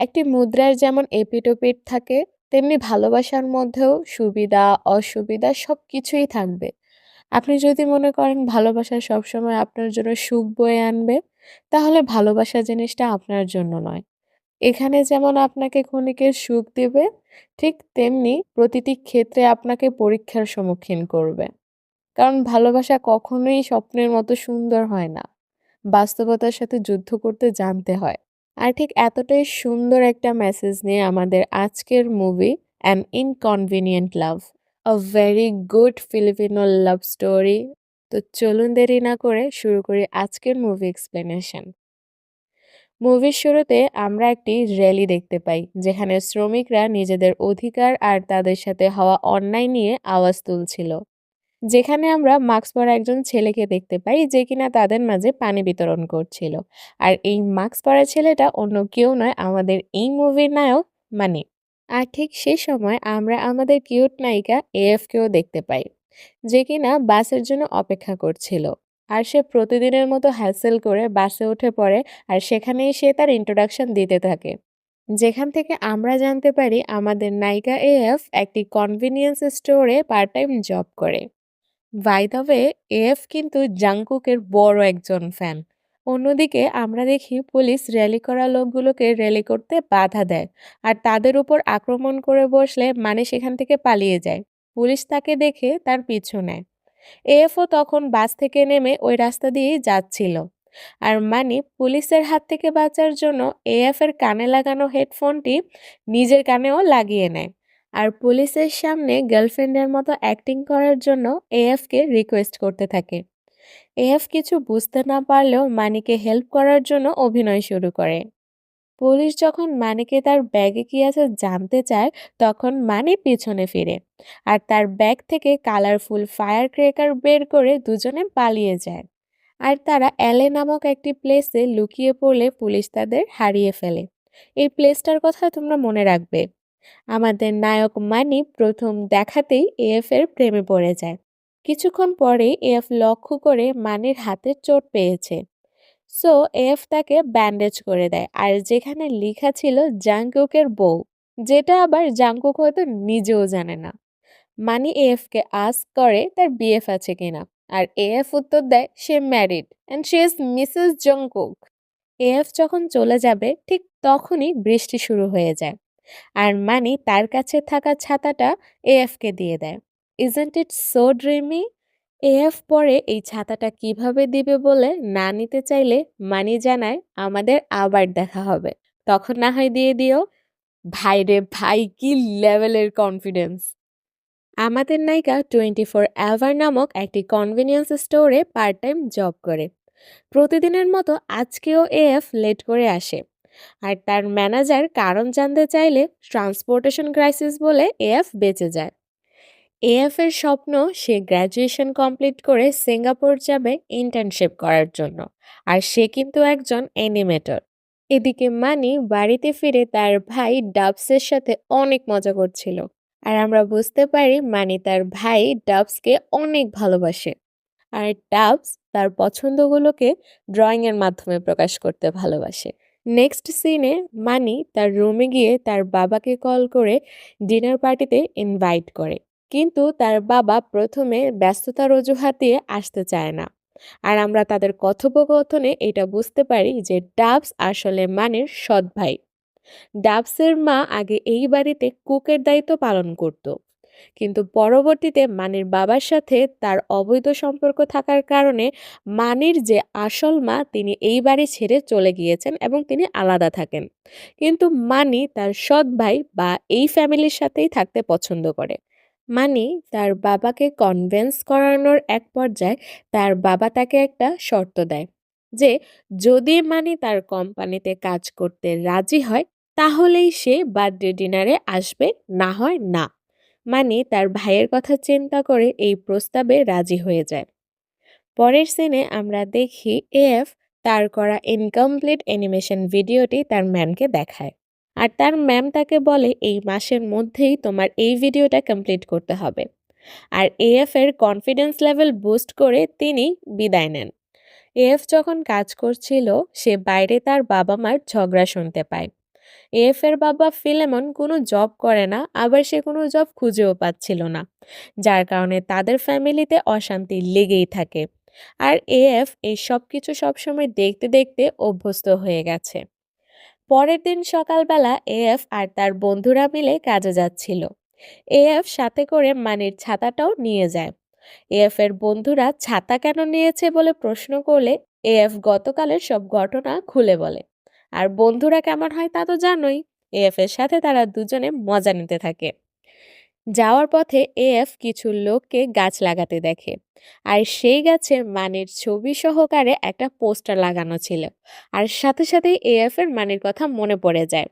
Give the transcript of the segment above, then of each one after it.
একটি মুদ্রার যেমন এপিঠ-ওপিঠ থাকে, তেমনি ভালোবাসার মধ্যেও সুবিধা, অসুবিধা সব কিছুই থাকবে। আপনি যদি মনে করেন ভালোবাসা সবসময় আপনার জন্য সুখ বয়ে আনবে, তাহলে ভালোবাসা জিনিসটা আপনার জন্য নয়। এখানে যেমন আপনাকে ক্ষণিকের সুখ দেবে, ঠিক তেমনি প্রতিটি ক্ষেত্রে আপনাকে পরীক্ষার সম্মুখীন করবে। কারণ ভালোবাসা কখনোই স্বপ্নের মতো সুন্দর হয় না। বাস্তবতার সাথে যুদ্ধ করতে জানতে হয়। আর ঠিক এতটাই সুন্দর একটা মেসেজ নিয়ে আমাদের আজকের movie an inconvenient love a very good Filipino love story তো চলুন দেরি না করে শুরু করি আজকের মুভি এক্সপ্লেনেশন মুভির শুরুতে আমরা একটি র্যালি দেখতে পাই, যেখানে শ্রমিকরা নিজেদের অধিকার আর তাদের সাথে হওয়া অন্যায় নিয়ে আওয়াজ তুলছিল। যেখানে আমরা মাস্ক পরা একজন ছেলেকে দেখতে পাই যে কিনা তাদের মাঝে পানি বিতরণ করছিল। আর এই মাস্ক পরা ছেলেটা অন্য কেউ নয়, আমাদের এই মুভির নায়ক মানে আর ঠিক সে সময় আমরা আমাদের কিউট নায়িকা এএফকেও দেখতে পাই, যে কিনা বাসের জন্য অপেক্ষা করছিল। আর সে প্রতিদিনের মতো হ্যাসেল করে বাসে উঠে পড়ে আর সেখানেই সে তার ইন্ট্রোডাকশন দিতে থাকে। যেখান থেকে আমরা জানতে পারি, আমাদের নায়িকা এএফ একটি কনভিনিয়েন্স স্টোরে পার্ট টাইম জব করে। বাই দ্য এএফ কিন্তু জাংকুকের বড় একজন ফ্যান অন্যদিকে আমরা দেখি পুলিশ র্যালি করা লোকগুলোকে র্যালি করতে বাধা দেয় আর তাদের উপর আক্রমণ করে বসলে মানে সেখান থেকে পালিয়ে যায়। পুলিশ তাকে দেখে তার পিছু নেয়। এএফও তখন বাস থেকে নেমে ওই রাস্তা দিয়েই যাচ্ছিল। আর মানি পুলিশের হাত থেকে বাঁচার জন্য এএফ এর কানে লাগানো হেডফোনটি নিজের কানেও লাগিয়ে নেয়। আর পুলিশের সামনে গার্লফ্রেন্ডের মতো অ্যাক্টিং করার জন্য এএফকে রিকোয়েস্ট করতে থাকে। এএফ কিছু বুঝতে না পারলেও মানিকে হেল্প করার জন্য অভিনয় শুরু করে। পুলিশ যখন মানিকে তার ব্যাগে কি আছে জানতে চায়, তখন মানি পিছনে ফিরে আর তার ব্যাগ থেকে কালারফুল ফায়ার ক্রেকার বের করে দুজনে পালিয়ে যায়। আর তারা অ্যালে নামক একটি প্লেসে লুকিয়ে পড়লে পুলিশ তাদের হারিয়ে ফেলে। এই প্লেসটার কথা তোমরা মনে রাখবে। আমাদের নায়ক মানি প্রথম দেখাতেই এএফ এর প্রেমে পড়ে যায়। কিছুক্ষণ পরেই এএফ লক্ষ্য করে মানির হাতে চোট পেয়েছে। সো এফ তাকে ব্যান্ডেজ করে দেয় আর যেখানে লেখা ছিল জাংকুকের বউ, যেটা আবার জাংকুক হয়তো নিজেও জানে না। মানি এফকে আস করে তার বিএফ আছে কিনা? আর এএফ উত্তর দেয়, সে married and she is Mrs Jungkook AF যখন চলে যাবে, ঠিক তখনই বৃষ্টি শুরু হয়ে যায়। আর মানি তার কাছে থাকা ছাতাটা এএফকে দিয়ে দেয়। Isn't it so dreamy AF পরে এই ছাতাটা কীভাবে দিবে বলে না নিতে চাইলে মানি জানায়, আমাদের আবার দেখা হবে। তখন না হয় দিয়ে দিও। ভাই রে ভাই, কি লেভেলের কনফিডেন্স আমাদের নায়িকা টোয়েন্টি ফোর অ্যাভার নামক একটি কনভিনিয়েন্স স্টোরে পার্ট টাইম জব করে। প্রতিদিনের মতো আজকেও এএফ লেট করে আসে। আর তার ম্যানেজার কারণ জানতে চাইলে ট্রান্সপোর্টেশন ক্রাইসিস বলে এএফ বেঁচে যায়। এএফ এর স্বপ্ন সে গ্র্যাজুয়েশন কমপ্লিট করে সিঙ্গাপুর যাবে ইন্টার্নশিপ করার জন্য, আর সে কিন্তু একজন অ্যানিমেটর। এদিকে মানি বাড়িতে ফিরে তার ভাই ডাবসের সাথে অনেক মজা করছিল, আর আমরা বুঝতে পারি মানি তার ভাই ডাবসকে অনেক ভালোবাসে। আর ডাবস তার পছন্দগুলোকে ড্রয়িংয়ের মাধ্যমে প্রকাশ করতে ভালোবাসে। নেক্সট সিনে মানি তার রুমে গিয়ে তার বাবাকে কল করে ডিনার পার্টিতে ইনভাইট করে। কিন্তু তার বাবা প্রথমে ব্যস্ততার অজুহাত দিয়ে আসতে চায় না। আর আমরা তাদের কথোপকথনে এটা বুঝতে পারি যে ডাবস আসলে মানের সৎ ভাই। ডাবসের মা আগে এই বাড়িতে কুকের দায়িত্ব পালন করত। কিন্তু পরবর্তীতে মানির বাবার সাথে তার অবৈধ সম্পর্ক থাকার কারণে মানির যে আসল মা, তিনি এই বাড়ি ছেড়ে চলে গিয়েছেন এবং তিনি আলাদা থাকেন। কিন্তু মানি তার সৎ ভাই বা এই ফ্যামিলির সাথেই থাকতে পছন্দ করে। মানি তার বাবাকে কনভেন্স করানোর এক পর্যায়ে তার বাবা তাকে একটা শর্ত দেয় যে, যদি মানি তার কোম্পানিতে কাজ করতে রাজি হয়, তাহলেই সে বার্থডে ডিনারে আসবে, না হয় না। মানি তার ভাইয়ের কথা চিন্তা করে এই প্রস্তাবে রাজি হয়ে যায়। পরের সিনে আমরা দেখি এএফ তার করা ইনকমপ্লিট অ্যানিমেশন ভিডিওটি তার ম্যামকে দেখায়। আর তার ম্যাম তাকে বলে, এই মাসের মধ্যেই তোমার এই ভিডিওটা কমপ্লিট করতে হবে। আর এএফ এর কনফিডেন্স লেভেল বুস্ট করে তিনি বিদায় নেন। এএফ যখন কাজ করছিল, সে বাইরে তার বাবা মার ঝগড়া শুনতে পায়। এএফ এর বাবা ফিলেমন কোনো জব করে না, আবার সে কোনো জব খুঁজেও পাচ্ছিল না, যার কারণে তাদের ফ্যামিলিতে অশান্তি লেগেই থাকে। আর এএফ এই সব কিছু সবসময় দেখতে দেখতে অভ্যস্ত হয়ে গেছে। পরের দিন সকালবেলা এএফ আর তার বন্ধুরা মিলে কাজে যাচ্ছিল। এএফ সাথে করে মানির ছাতাটাও নিয়ে যায়। এএফ এর বন্ধুরা, ছাতা কেন নিয়েছে? বলে প্রশ্ন করলে এএফ গতকালের সব ঘটনা খুলে বলে। আর বন্ধুরা কেমন হয় তা তো জানোই। এএফ এর সাথে তারা দুজনে মজা নিতে থাকে। যাওয়ার পথে এএফ কিছু লোককে গাছ লাগাতে দেখে। আর সেই গাছে মানের ছবি সহকারে একটা পোস্টার লাগানো ছিল। আর সাথে সাথেই এএফ এর মানির কথা মনে পড়ে যায়।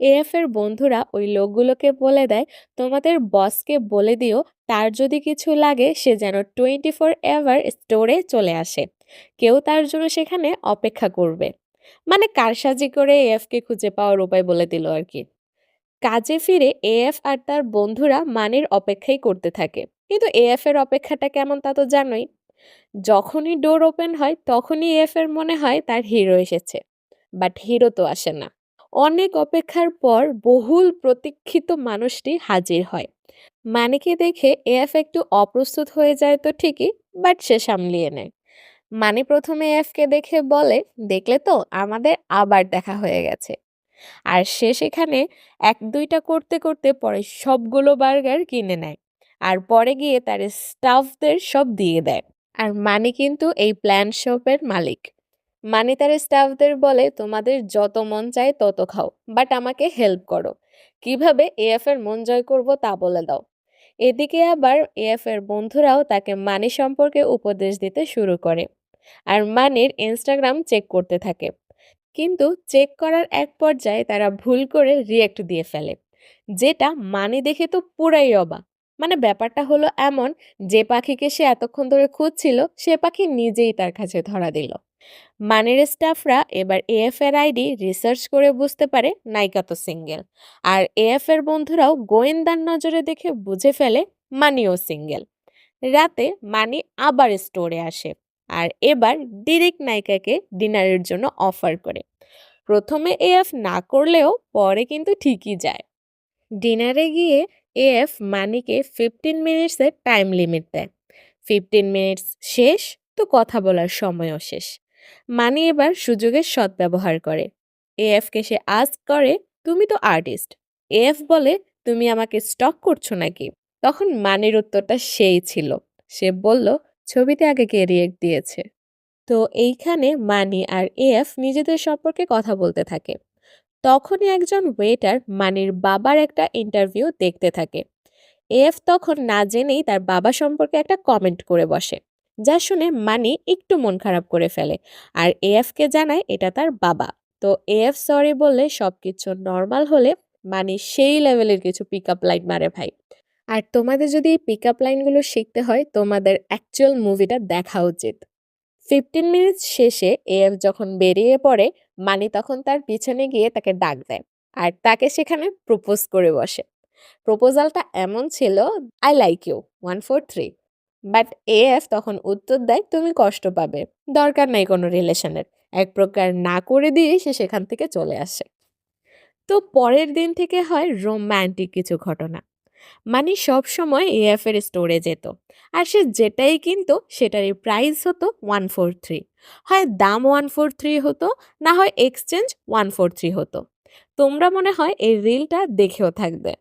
এএফ এর বন্ধুরা ওই লোকগুলোকে বলে দেয়, তোমাদের বসকে বলে দিও, তার যদি কিছু লাগে, সে যেন টোয়েন্টি ফোর এভার স্টোরে চলে আসে। কেউ তার জন্য সেখানে অপেক্ষা করবে। মানে কারসাজি করে এএফকে খুঁজে পাওয়ার উপায় বলে দিল আর কি। কাজে ফিরে এএফ আর তার বন্ধুরা মানির অপেক্ষাই করতে থাকে। কিন্তু এএফ এর অপেক্ষাটা কেমন তা তো জানোই। যখনই ডোর ওপেন হয়, তখনই এএফ এর মনে হয় তার হিরো এসেছে। বাট হিরো তো আসে না। অনেক অপেক্ষার পর বহুল প্রতীক্ষিত মানুষটি হাজির হয়। মানিকে দেখে এএফ একটু অপ্রস্তুত হয়ে যায় তো ঠিকই বাট সে সামলিয়ে নেয়। মানি প্রথমে এফকে দেখে বলে, দেখলে তো আমাদের আবার দেখা হয়ে গেছে। আর সে সেখানে এক দুইটা করতে করতে পরে সবগুলো বার্গার কিনে নেয়। আর পরে গিয়ে তার স্টাফদের সব দিয়ে দেয়। আর মানি কিন্তু এই প্ল্যান শপের মালিক। মানি তার স্টাফদের বলে, তোমাদের যত মন চায় তত খাও, বাট আমাকে হেল্প করো। কীভাবে এএফ এর মন জয় করব তা বলে দাও। এদিকে আবার এএফ এর বন্ধুরাও তাকে মানি সম্পর্কে উপদেশ দিতে শুরু করে। আর মানির ইনস্টাগ্রাম চেক করতে থাকে। কিন্তু চেক করার এক পর্যায়ে তারা ভুল করে রিয়েক্ট দিয়ে ফেলে। যেটা মানি দেখে তো পুরাই অবাক। মানে ব্যাপারটা হলো এমন, যে পাখিকে সে এতক্ষণ ধরে খুঁজছিল, সে পাখি নিজেই তার কাছে ধরা দিল। মানের স্টাফরা এবার এএফ এর আইডি রিসার্চ করে বুঝতে পারে নায়িকা তো সিঙ্গেল আর এএফ এর বন্ধুরাও গোয়েন্দার নজরে দেখে বুঝে ফেলে মানিও সিঙ্গেল রাতে মানি আবার স্টোরে আসে। আর এবার ডিরেক্ট নায়িকাকে ডিনারের জন্য অফার করে। প্রথমে এএফ না করলেও পরে কিন্তু ঠিকই যায়। ডিনারে গিয়ে এএফ মানিকে ফিফটিন মিনিটসের টাইম লিমিট দেয়। ফিফটিন মিনিটস শেষ, তো কথা বলার সময়ও শেষ। মানি এবার সুযোগের সদ্ব্যবহার করে। এএফকে সে আজ করে, তুমি তো আর্টিস্ট। এএফ বলে, তুমি আমাকে স্টক করছ নাকি? তখন মানির উত্তরটা সেই ছিল। সে বলল ছবিতে আগে কে রিয়েক্ট দিয়েছে? তো এইখানে মানি আর এএফ নিজেদের সম্পর্কে কথা বলতে থাকে। তখনই একজন ওয়েটার মানির বাবার একটা ইন্টারভিউ দেখতে থাকে। এএফ তখন না জেনেই তার বাবা সম্পর্কে একটা কমেন্ট করে বসে, যা শুনে মানি একটু মন খারাপ করে ফেলে আর এএফকে জানায় এটা তার বাবা। তো এএফ সরি বললে সব কিছু নর্মাল হলে মানি সেই লেভেলের কিছু পিক আপ লাইন মারে ভাই। আর তোমাদের যদি এই পিক আপ লাইনগুলো শিখতে হয়, তোমাদের অ্যাকচুয়াল মুভিটা দেখা উচিত। ফিফটিন মিনিটস শেষে এএফ যখন বেরিয়ে পড়ে, মানি তখন তার পিছনে গিয়ে তাকে ডাক দেয় আর তাকে সেখানে প্রপোজ করে বসে। প্রপোজালটা এমন ছিল I like you one four three but AF তখন উত্তর দেয়, তুমি কষ্ট পাবে, দরকার নাই কোনো রিলেশনের এক প্রকার না করে দিয়ে সে সেখান থেকে চলে আসে। তো পরের দিন থেকে হয় রোম্যান্টিক কিছু ঘটনা। মানে সব সময় এএফ এর স্টোরে যেত। আর সে যেটাই কিনতো, সেটারই প্রাইস হতো ওয়ান ফোর থ্রি হয় দাম ওয়ান ফোর থ্রি হতো, না হয় এক্সচেঞ্জ ওয়ান ফোর থ্রি হতো। তোমরা মনে হয় এই রিলটা দেখেও থাকবে।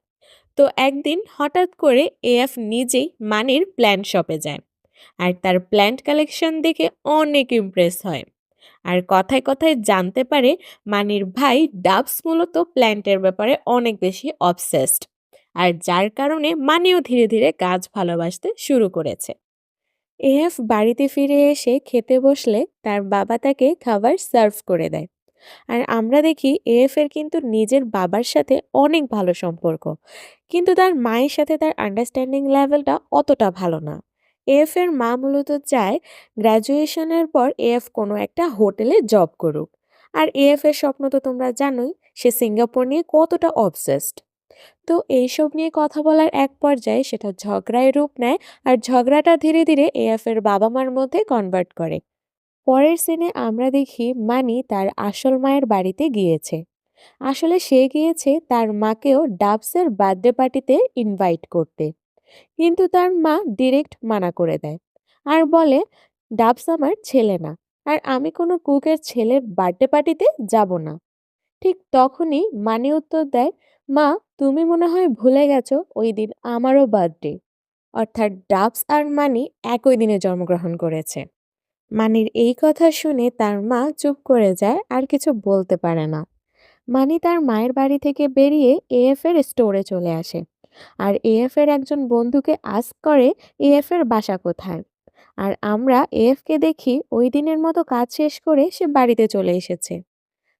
তো একদিন হঠাৎ করে এএফ নিজেই মানির প্ল্যান্ট শপে যায়। আর তার প্ল্যান্ট কালেকশন দেখে অনেক ইমপ্রেস হয়। আর কথায় কথায় জানতে পারে মানির ভাই ডাবস মূলত প্ল্যান্টের ব্যাপারে অনেক বেশি অবসেসড আর যার কারণে মানিও ধীরে ধীরে গাছ ভালোবাসতে শুরু করেছে। এএফ বাড়িতে ফিরে এসে খেতে বসলে তার বাবা তাকে খাবার সার্ভ করে দেয়। আর আমরা দেখি এএফ এর কিন্তু নিজের বাবার সাথে অনেক ভালো সম্পর্ক। কিন্তু তার মায়ের সাথে তার আন্ডারস্ট্যান্ডিং লেভেলটা অতটা ভালো না। এএফ এর মা মূলত চায় গ্র্যাজুয়েশনের পর এএফ কোনো একটা হোটেলে জব করুক। আর এএফ এর স্বপ্ন তো তোমরা জানোই, সে সিঙ্গাপুর নিয়ে কতটা অবসেসড তো এইসব নিয়ে কথা বলার এক পর্যায়ে সেটা ঝগড়ায় রূপ নেয় আর ঝগড়াটা ধীরে ধীরে এএফের বাবা মার মধ্যে কনভার্ট করে। পরের সিনে আমরা দেখি মানি তার আসল মায়ের বাড়িতে গিয়েছে। আসলে সে গিয়েছে তার মাকেও ডাবসের বার্থডে পার্টিতে ইনভাইট করতে। কিন্তু তার মা ডিরেক্ট মানা করে দেয় আর বলে, ডাবস আমার ছেলে না, আর আমি কোনো কুকের ছেলের বার্থডে পার্টিতে যাব না। ঠিক তখনই মানি উত্তর দেয় মা, তুমি মনে হয় ভুলে গেছো ওই দিন আমারও বার্থডে। অর্থাৎ ডাবস আর মানি একই দিনে জন্মগ্রহণ করেছে। মানির এই কথা শুনে তার মা চুপ করে যায় আর কিছু বলতে পারে না। মানি তার মায়ের বাড়ি থেকে বেরিয়ে এএফ এর স্টোরে চলে আসে। আর এএফ এর একজন বন্ধুকে আস্ক করে এএফ এর বাসা কোথায়। আর আমরা এএফকে দেখি ওই দিনের মতো কাজ শেষ করে সে বাড়িতে চলে এসেছে।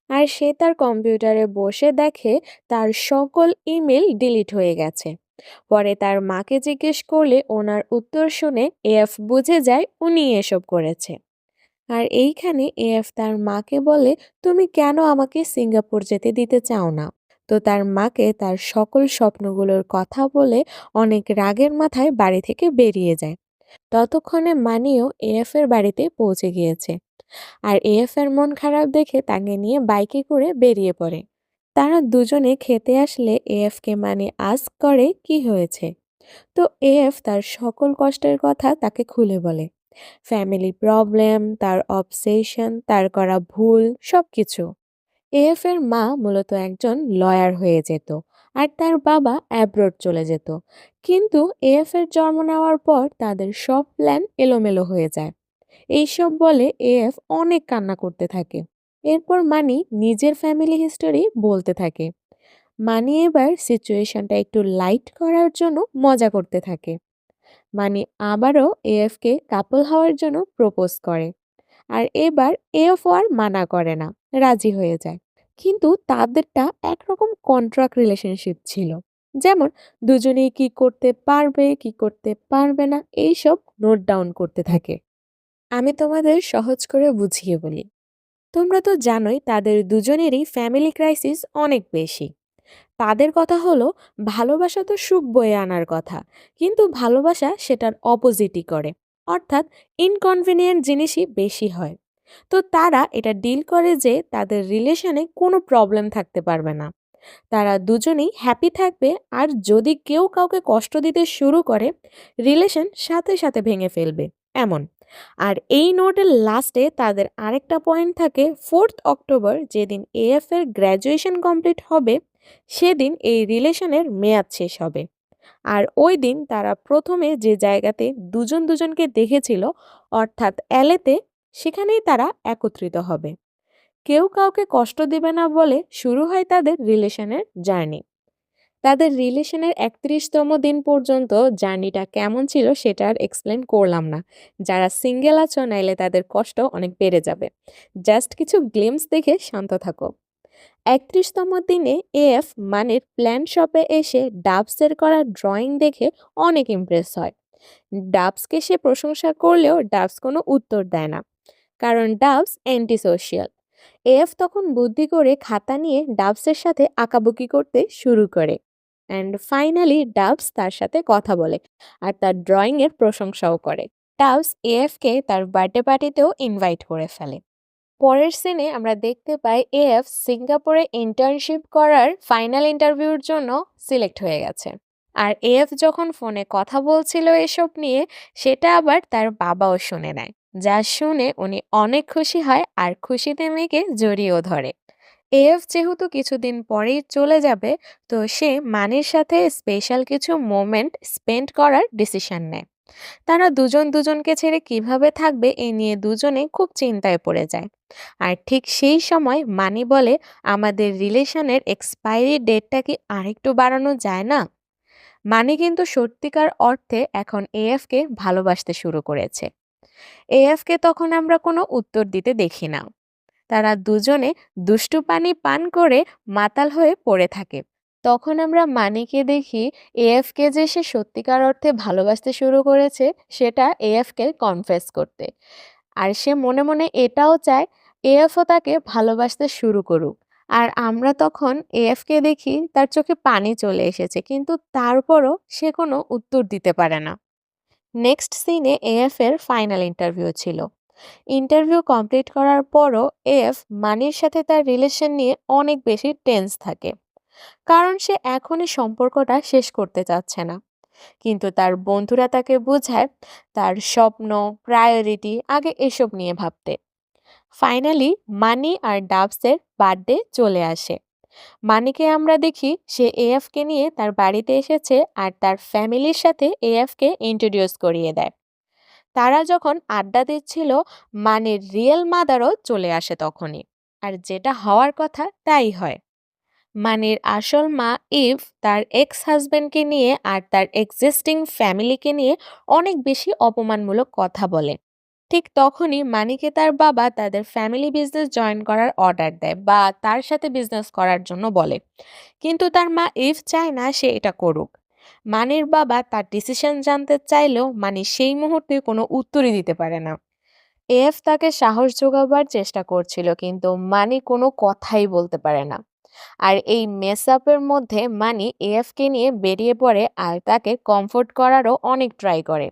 আর সে তার কম্পিউটারে বসে দেখে তার সকল ইমেল ডিলিট হয়ে গেছে। পরে তার মাকে জিজ্ঞেস করলে ওনার উত্তর শুনে এএফ বুঝে যায় উনি এসব করেছে। আর এইখানে এএফ তার মাকে বলে, তুমি কেন আমাকে সিঙ্গাপুর যেতে দিতে চাও না? তো তার মাকে তার সকল স্বপ্নগুলোর কথা বলে অনেক রাগের মাথায় বাড়ি থেকে বেরিয়ে যায়। ততক্ষণে মানিও এএফ এর বাড়িতে পৌঁছে গিয়েছে। আর এএফ এর মন খারাপ দেখে তাকে নিয়ে বাইকে করে বেরিয়ে পড়ে। তারা দুজনে খেতে আসলে এএফকে মানে আস্ক করে কি হয়েছে। তো এএফ তার সকল কষ্টের কথা তাকে খুলে বলে। ফ্যামিলি প্রবলেম তার অবসেশন তার করা ভুল সব কিছু এএফ এর মা মূলত একজন লয়ার হয়ে যেত। আর তার বাবা অ্যাব্রোড চলে যেত। কিন্তু এএফ এর জন্ম নেওয়ার পর তাদের সব প্ল্যান এলোমেলো হয়ে যায়। এইসব বলে এএফ অনেক কান্না করতে থাকে। এরপর মানি নিজের ফ্যামিলি হিস্টোরি বলতে থাকে। মানি এবার সিচুয়েশনটা একটু লাইট করার জন্য মজা করতে থাকে। মানি আবারও এএফকে কাপল হওয়ার জন্য প্রপোজ করে। আর এবার এএফ আর মানা করে না, রাজি হয়ে যায়। কিন্তু তাদেরটা একরকম কন্ট্রাক্ট রিলেশনশিপ ছিল। যেমন, দুজনেই কি করতে পারবে, কি করতে পারবে না, এইসব নোট ডাউন করতে থাকে। আমি তোমাদের সহজ করে বুঝিয়ে বলি। তোমরা তো জানোই তাদের দুজনেরই ফ্যামিলি ক্রাইসিস অনেক বেশি। তাদের কথা হলো, ভালোবাসা তো সুখ বয়ে আনার কথা, কিন্তু ভালোবাসা সেটার অপোজিটই করে। অর্থাৎ ইনকনভিনিয়েন্ট জিনিসই বেশি হয়। তো তারা এটা ডিল করে যে তাদের রিলেশনে কোনো প্রবলেম থাকতে পারবে না। তারা দুজনেই হ্যাপি থাকবে আর যদি কেউ কাউকে কষ্ট দিতে শুরু করে, রিলেশন সাথে সাথে ভেঙে ফেলবে, এমন। আর এই নোটের লাস্টে তাদের আরেকটা পয়েন্ট থাকে, ফোর্থ অক্টোবর যেদিন এএফ এর গ্র্যাজুয়েশন কমপ্লিট হবে, সেদিন এই রিলেশনের মেয়াদ শেষ হবে। আর ওই দিন তারা প্রথমে যে জায়গাতে দুজন দুজনকে দেখেছিল, অর্থাৎ অ্যালেতে সেখানেই তারা একত্রিত হবে। কেউ কাউকে কষ্ট দেবে না বলে শুরু হয় তাদের রিলেশনের জার্নি। তাদের রিলেশনের একত্রিশতম দিন পর্যন্ত জার্নিটা কেমন ছিল সেটা আর এক্সপ্লেন করলাম না। যারা সিঙ্গেল আছো নাইলে তাদের কষ্ট অনেক বেড়ে যাবে। জাস্ট কিছু গ্লিমস দেখে শান্ত থাকো। একত্রিশতম দিনে এএফ মানের প্ল্যান শপে এসে ডাবসের করা ড্রয়িং দেখে অনেক ইমপ্রেস হয়। ডাবসকে সে প্রশংসা করলেও ডাবস কোনো উত্তর দেয় না। কারণ ডাবস অ্যান্টি সোশিয়াল এএফ তখন বুদ্ধি করে খাতা নিয়ে ডাবসের সাথে আঁকাবুকি করতে শুরু করে। অ্যান্ড ফাইনালি ডাবস তার সাথে কথা বলে আর তার ড্রয়িংয়ের প্রশংসাও করে। ডাবস এএফকে তার বার্থডে পার্টিতেও ইনভাইট করে ফেলে। পরের সিনে আমরা দেখতে পাই এএফ সিঙ্গাপুরে ইন্টার্নশিপ করার ফাইনাল ইন্টারভিউর জন্য সিলেক্ট হয়ে গেছে। আর এএফ যখন ফোনে কথা বলছিল এসব নিয়ে, সেটা আবার তার বাবাও শুনে নেয়। যা শুনে উনি অনেক খুশি হয় আর খুশিতে মেয়েকে জড়িয়েও ধরে। এএফ যেহেতু কিছুদিন পরেই চলে যাবে, তো সে মানির সাথে স্পেশাল কিছু মোমেন্ট স্পেন্ড করার ডিসিশন নেয়। তারা দুজন দুজনকে ছেড়ে কীভাবে থাকবে এ নিয়ে দুজনে খুব চিন্তায় পড়ে যায়। আর ঠিক সেই সময় মানি বলে, আমাদের রিলেশনের এক্সপায়ারি ডেটটা কি আরেকটু বাড়ানো যায় না? মানি কিন্তু সত্যিকার অর্থে এখন এএফকে ভালোবাসতে শুরু করেছে। এএফকে তখন আমরা কোনো উত্তর দিতে দেখি না। তারা দুজনে দুষ্টু পানি পান করে মাতাল হয়ে পড়ে থাকে। তখন আমরা মানিকে দেখি এএফকে যে সে সত্যিকার অর্থে ভালোবাসতে শুরু করেছে, সেটা এএফকে কনফেস করতে। আর সে মনে মনে এটাও চায় এএফও তাকে ভালোবাসতে শুরু করুক। আর আমরা তখন এএফকে দেখি তার চোখে পানি চলে এসেছে, কিন্তু তারপরও সে কোনো উত্তর দিতে পারে না। নেক্সট সিনে এএফ এর ফাইনাল ইন্টারভিউ ছিল। ইন্টারভিউ কমপ্লিট করার পরও এফ মানির সাথে তার রিলেশন নিয়ে অনেক বেশি টেন্স থাকে। কারণ সে এখনই সম্পর্কটা শেষ করতে চাচ্ছে না। কিন্তু তার বন্ধুরা তাকে বোঝায়, তার স্বপ্ন প্রায়োরিটি আগে এসব নিয়ে ভাবতে। ফাইনালি মানি আর ডাবসের বার্থডে চলে আসে। মানিকে আমরা দেখি সে এএফকে নিয়ে তার বাড়িতে এসেছে আর তার ফ্যামিলির সাথে এএফকে ইন্ট্রোডিউস করিয়ে দেয়। তারা যখন আড্ডা দিচ্ছিল, মানির রিয়েল মাদারও চলে আসে তখনই। আর যেটা হওয়ার কথা তাই হয়। মানির আসল মা ইভ তার এক্স হাজব্যান্ডকে নিয়ে আর তার এক্সিস্টিং ফ্যামিলিকে নিয়ে অনেক বেশি অপমানমূলক কথা বলে। ঠিক তখনই মানিকে তার বাবা তাদের ফ্যামিলি বিজনেস জয়েন করার অর্ডার দেয় বা তার সাথে বিজনেস করার জন্য বলে। কিন্তু তার মা ইফ চায় না সে এটা করুক। মানির বাবা তার ডিসিশন জানতে চাইলেও মানি সেই মুহূর্তে কোনো উত্তরই দিতে পারে না। এফ তাকে সাহস যোগাবার চেষ্টা করছিল, কিন্তু মানি কোনো কথাই বলতে পারে না। আর এই মেস আপের মধ্যে মানি এএফকে নিয়ে বেরিয়ে পড়ে আর তাকে কমফোর্ট করারও অনেক ট্রাই করে।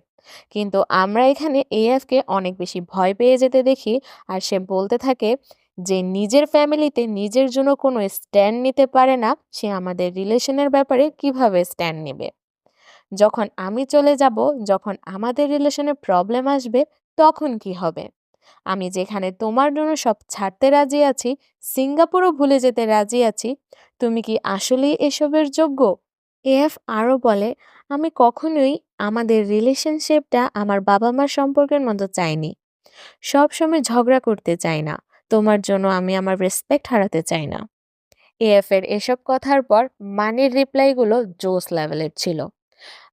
কিন্তু আমরা এখানে এএফকে অনেক বেশি ভয় পেয়ে যেতে দেখি। আর সে বলতে থাকে যে, নিজের ফ্যামিলিতে নিজের জন্য কোনো স্ট্যান্ড নিতে পারে না। সে আমাদের রিলেশনের ব্যাপারে কীভাবে স্ট্যান্ড নেবে? যখন আমি চলে যাব, যখন আমাদের রিলেশনে প্রবলেম আসবে, তখন কি হবে? আমি যেখানে তোমার জন্য সব ছাড়তে রাজি আছি, সিঙ্গাপুরও ভুলে যেতে রাজি আছি, তুমি কি আসলেই এসবের যোগ্য? এফ আরও বলে আমি কখনোই আমাদের রিলেশনশিপটা আমার বাবা মার সম্পর্কের মতো চাইনি। সব সময় ঝগড়া করতে চাই না। তোমার জন্য আমি আমার রেসপেক্ট হারাতে চাই না। এফ এর এসব কথার পর মানির রিপ্লাইগুলো জোস লেভেলের ছিল।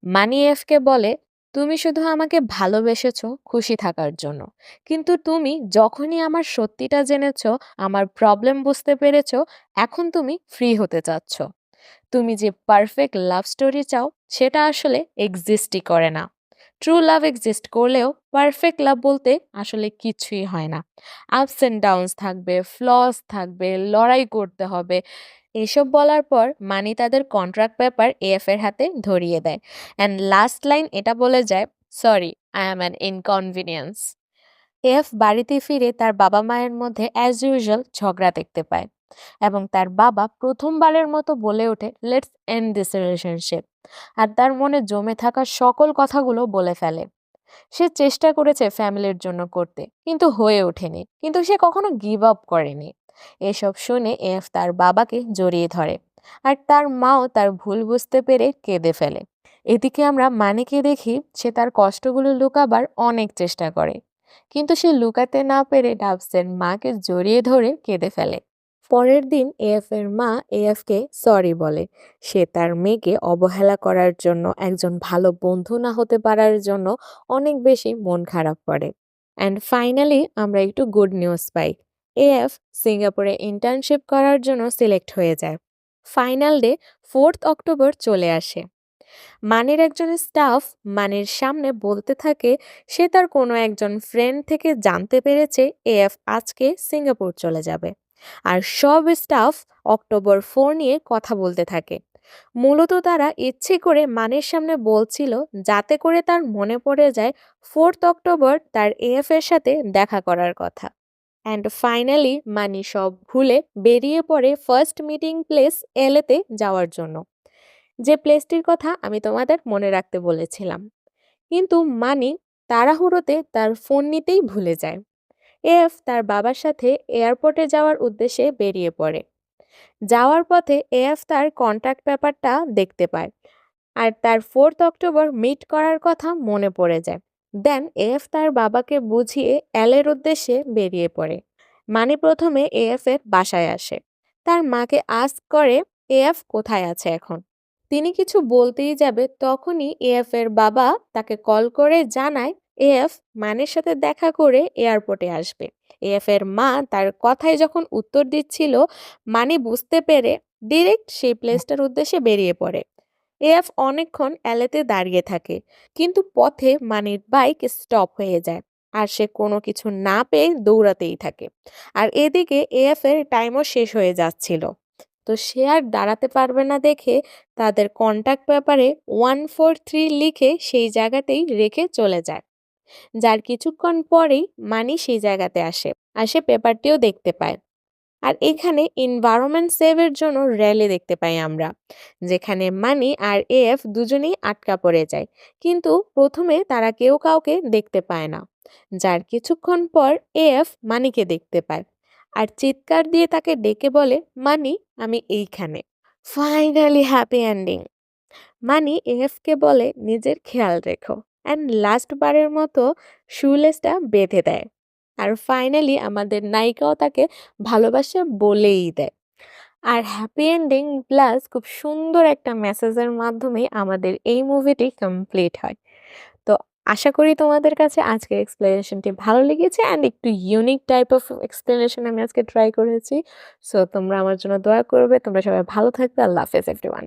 মানি এফকে বলে, তুমি শুধু আমাকে ভালোবেসেছ খুশি থাকার জন্য। কিন্তু তুমি যখনই আমার সত্যিটা জেনেছ, আমার প্রবলেম বুঝতে পেরেছ, এখন তুমি ফ্রি হতে চাচ্ছ। তুমি যে পারফেক্ট লাভ স্টোরি চাও, সেটা আসলে এক্সিস্টই করে না। ট্রু লাভ এক্সিস্ট করলেও পারফেক্ট লাভ বলতে আসলে কিছুই হয় না। আপস অ্যান্ড ডাউনস থাকবে ফ্লস থাকবে, লড়াই করতে হবে। এসব বলার পর মানি তাদের কন্ট্রাক্ট পেপার এফ এর হাতে ধরিয়ে দেয়। অ্যান্ড লাস্ট লাইন এটা বলে যায় sorry I am an inconvenience F বাড়িতে ফিরে তার বাবা মায়ের মধ্যে অ্যাজ ইউজুয়াল ঝগড়া দেখতে পায়। এবং তার বাবা প্রথমবারের মতো বলে ওঠে লেটস এন্ড দিস রিলেশনশিপ আর তার মনে জমে থাকা সকল কথাগুলো বলে ফেলে। সে চেষ্টা করেছে ফ্যামিলির জন্য করতে, কিন্তু হয়ে ওঠেনি। কিন্তু সে কখনো গিভ আপ করেনি। এসব শুনে এফ তার বাবাকে জড়িয়ে ধরে আর তার মাও তার ভুল বুঝতে পেরে কেঁদে ফেলে। এদিকে আমরা মানিকে দেখি সে তার কষ্টগুলো লুকাবার অনেক চেষ্টা করে, কিন্তু সে লুকাতে না পেরে ডাবসের মাকে জড়িয়ে ধরে কেঁদে ফেলে। পরের দিন এএফের মা এএফকে সরি বলে। সে তার মেয়েকে অবহেলা করার জন্য, একজন ভালো বন্ধু না হতে পারার জন্য অনেক বেশি মন খারাপ করে। অ্যান্ড ফাইনালি আমরা একটু গুড নিউজ পাই। এএফ সিঙ্গাপুরে ইন্টার্নশিপ করার জন্য সিলেক্ট হয়ে যায়। ফাইনাল ডে ফোর্থ অক্টোবর চলে আসে। মানের একজন স্টাফ মানের সামনে বলতে থাকে, সে তার কোনো একজন ফ্রেন্ড থেকে জানতে পেরেছে এএফ আজকে সিঙ্গাপুর চলে যাবে। আর সব স্টাফ অক্টোবর ফোর নিয়ে কথা বলতে থাকে। মূলত তারা ইচ্ছে করে মানের সামনে বলছিল যাতে করে তার মনে পড়ে যায় ফোর্থ অক্টোবর তার এএফ এর সাথে দেখা করার কথা। অ্যান্ড ফাইনালি মানি সব ভুলে বেরিয়ে পড়ে ফার্স্ট মিটিং প্লেস এলেতে যাওয়ার জন্য। যে প্লেসটির কথা আমি তোমাদের মনে রাখতে বলেছিলাম। কিন্তু মানি তাড়াহুড়োতে তার ফোন নিতেই ভুলে যায়। এফ তার বাবার সাথে এয়ারপোর্টে যাওয়ার উদ্দেশ্যে বেরিয়ে পড়ে। যাওয়ার পথে এফ তার কন্ট্যাক্ট ব্যাপারটা দেখতে পায় আর তার ফোর্থ অক্টোবর মিট করার কথা মনে পড়ে যায়। দেন এফ তার বাবাকে বুঝিয়ে এলের উদ্দেশ্যে বেরিয়ে পড়ে। মানে প্রথমে এএফ এর বাসায় আসে। তার মাকে আস্ক করে এএফ কোথায় আছে এখন? তিনি কিছু বলতেই যাবে, তখনই এএফ এর বাবা তাকে কল করে জানায় এএফ মানের সাথে দেখা করে এয়ারপোর্টে আসবে। এএফ এর মা তার কথায় যখন উত্তর দিচ্ছিল মানে বুঝতে পেরে ডিরেক্ট সেই প্লেসটার উদ্দেশ্যে বেরিয়ে পড়ে। এএফ অনেকক্ষণ এলেতে দাঁড়িয়ে থাকে, কিন্তু পথে মানির বাইক স্টপ হয়ে যায় আর সে কোনো কিছু না পেয়ে দৌড়াতেই থাকে। আর এদিকে এএফ এর টাইমও শেষ হয়ে যাচ্ছিল। তো সে আর দাঁড়াতে পারবে না দেখে তাদের কন্ট্যাক্ট ব্যাপারে ওয়ান ফোর থ্রি লিখে সেই জায়গাতেই রেখে চলে যায়। যার কিছুক্ষণ পরেই মানি সেই জায়গাতে আসে আর সে পেপারটিও দেখতে পায়। আর এখানে এনভায়রনমেন্ট সেভের জন্য র্যালি দেখতে পাই আমরা, যেখানে মানি আর এফ দুজনেই আটকা পড়ে যায়, কিন্তু প্রথমে তারা কেউ কাউকে দেখতে পায় না, যার কিছুক্ষণ পর এফ মানিকে দেখতে পায়। আর চিৎকার দিয়ে তাকে ডেকে বলে, মানি, আমি এইখানে। ফাইনালি হ্যাপি এন্ডিং মানি এফকে বলে, নিজের খেয়াল রেখো। অ্যান্ড লাস্ট বারের মতো শুলেসটা বেঁধে দেয়। আর ফাইনালি আমাদের নায়িকাও তাকে ভালোবাসে বলেই দেয়। আর হ্যাপি এন্ডিং প্লাস খুব সুন্দর একটা মেসেজের মাধ্যমে আমাদের এই মুভিটি কমপ্লিট হয়। তো আশা করি তোমাদের কাছে আজকের এক্সপ্লেনেশনটি ভালো লেগেছে অ্যান্ড একটু ইউনিক টাইপ অফ এক্সপ্লেনেশন আমি আজকে ট্রাই করেছি। সো তোমরা আমার জন্য দোয়া করবে। তোমরা সবাই ভালো থাকবে। আল্লাহ হাফেজ এভরিওয়ান